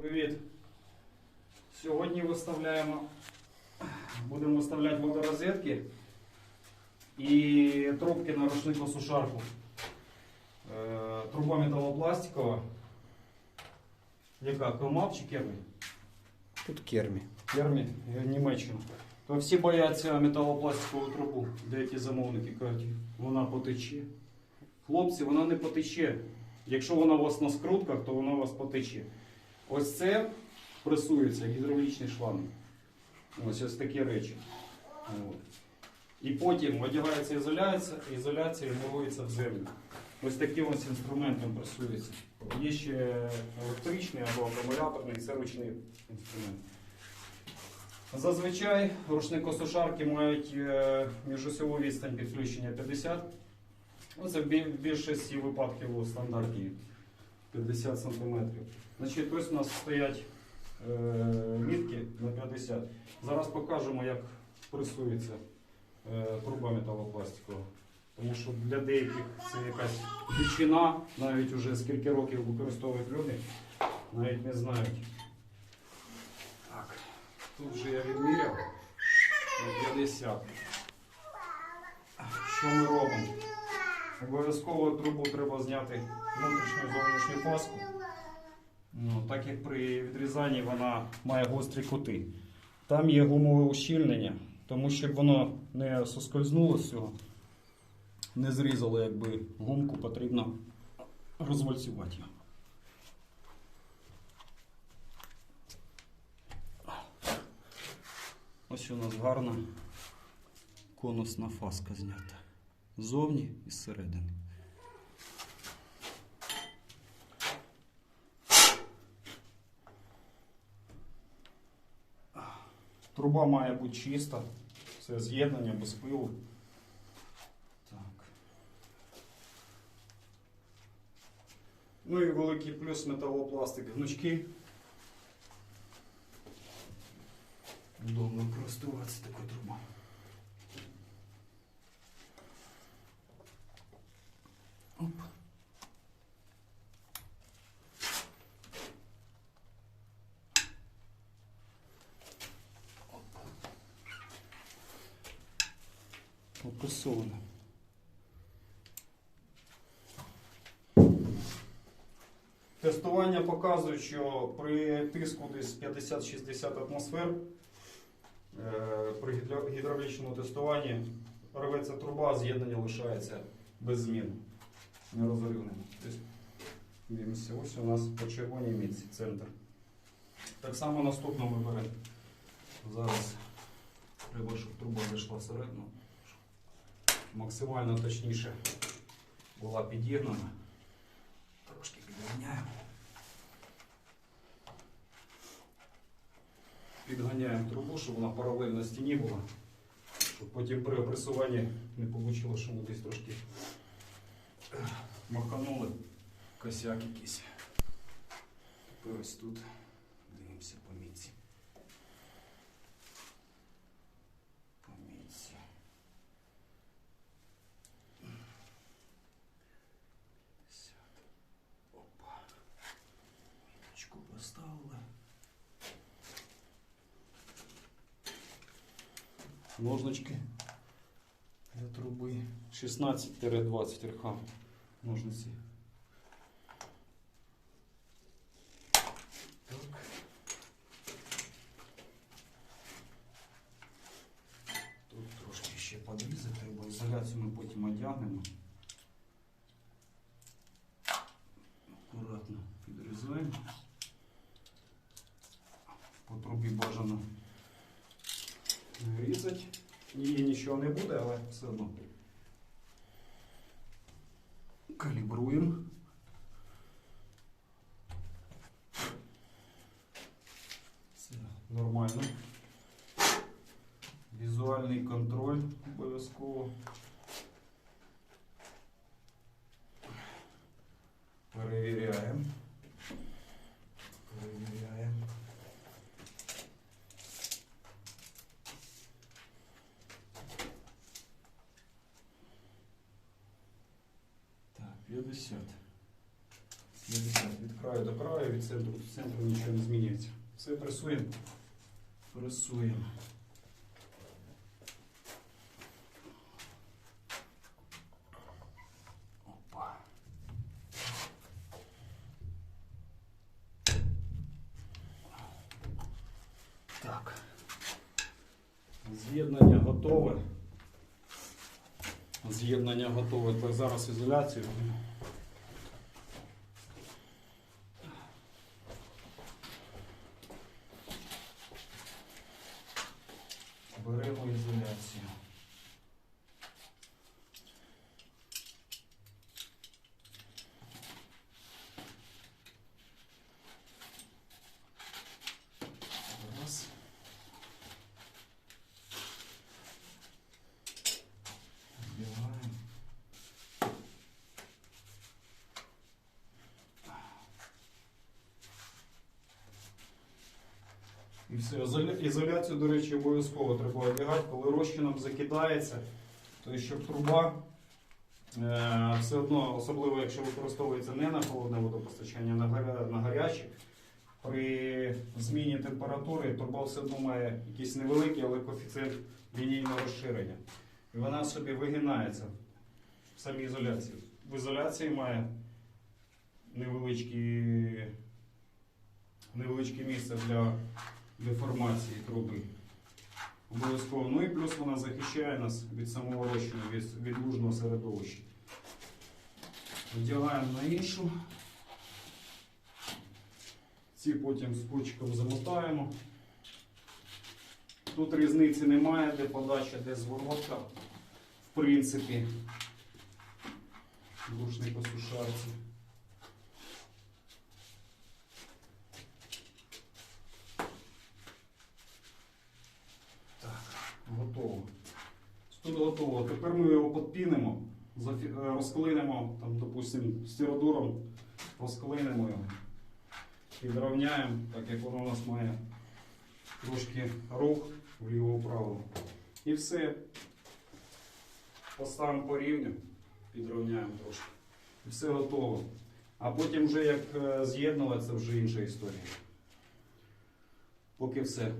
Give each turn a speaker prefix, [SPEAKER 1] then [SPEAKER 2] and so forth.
[SPEAKER 1] Привіт! Сьогодні виставляємо, будемо виставляти водорозетки і трубки на рушнику сушарку. Е, Труба металопластикова. Яка? Комап чи кермі?
[SPEAKER 2] Тут кермі.
[SPEAKER 1] Кермі, е, Німеччина. То всі бояться металопластикову трубу. Деякі замовники кажуть, вона потече. Хлопці, вона не потече. Якщо вона у вас на скрутках, то вона у вас потече. Ось це пресується гідравлічний шланг. Ось ось такі речі. От. І потім одягається ізоляція, ізоляція і вмивається в землю. Ось таким ось інструментом пресується. Є ще електричний або акумуляторний, це ручний інструмент. Зазвичай рушникосушарки мають е, міжосьову відстань підключення 50. Ну, це в бі- більшості випадків у стандарті 50 см. Значить, ось у нас стоять е, мітки на 50. Зараз покажемо, як пресується е, труба металопластикова. Тому що для деяких це якась дичина, навіть уже скільки років використовують люди, навіть не знають. Так, тут вже я відміряв на 50. Що ми робимо? Обов'язково трубу треба зняти внутрішню зовнішню паску. Ну, так як при відрізанні вона має гострі кути. Там є гумове ущільнення, тому щоб воно не соскользнуло з цього, не зрізало якби гумку, потрібно розвальцювати його. Ось у нас гарна конусна фаска знята. Ззовні і зсередини. Труба має бути чиста. Це з'єднання без пилу. Так. Ну і великий плюс металопластик гнучки. Удобно користуватися такою трубою. Опресовано. Тестування показує, що при тиску десь 50-60 атмосфер е, при гідравлічному тестуванні рветься труба, з'єднання лишається без змін, нерозривним. Тобто, дивимося, ось у нас по червоній мітці центр. Так само наступно ми беремо. Зараз треба, щоб труба зайшла всередину. Максимально точніше була підігнана. Трошки підганяємо. Підганяємо трубу, щоб вона паралельно стіні була. Щоб потім при опресуванні не вийшло, що ми десь трошки ех, маханули косяк якийсь. Тепер ось тут дивимося по мітці. Ножнички для труби 16-20 рха ножниці. Ще подрізати, бо ізоляцію ми потім одягнемо. Акуратно підрізаємо. По трубі бажано різати. Її нічого не буде, але все одно. Калібруємо. Все нормально. Візуальний контроль обов'язково. 50. Від краю до краю, від центру до центру нічого не змінюється. Все пресуємо. Пресуємо. Так. З'єднання готове. З'єднання готове. Так, зараз ізоляцію. Беремо і Раз. Збиваємо. І все, Ізоля- ізоляцію, до речі, обов'язково треба одягати, коли розчином закидається, то щоб труба е, все одно, особливо якщо використовується не на холодне водопостачання, а на, гаря- на гаряче, при зміні температури труба все одно має якийсь невеликий, але коефіцієнт лінійного розширення. І вона собі вигинається в самій ізоляції. В ізоляції має невеличкі, невеличке місце для деформації труби. Обов'язково. Ну і плюс вона захищає нас від самого розчину, від, від лужного середовища. Вдягаємо на іншу. Ці потім скотчиком замотаємо. Тут різниці немає, де подача, де зворотка. В принципі, душний по сушарці. Так, готово. Тут готово. Тепер ми його підпінимо, е, розклинемо, там, допустимо, стиродуром, розклинемо його. Підрівняємо, так як воно у нас має трошки рух вліво-вправо. І все. Поставимо по рівню, підрівняємо трошки. І все готово. А потім вже як е, з'єднувати, це вже інша історія. Поки все.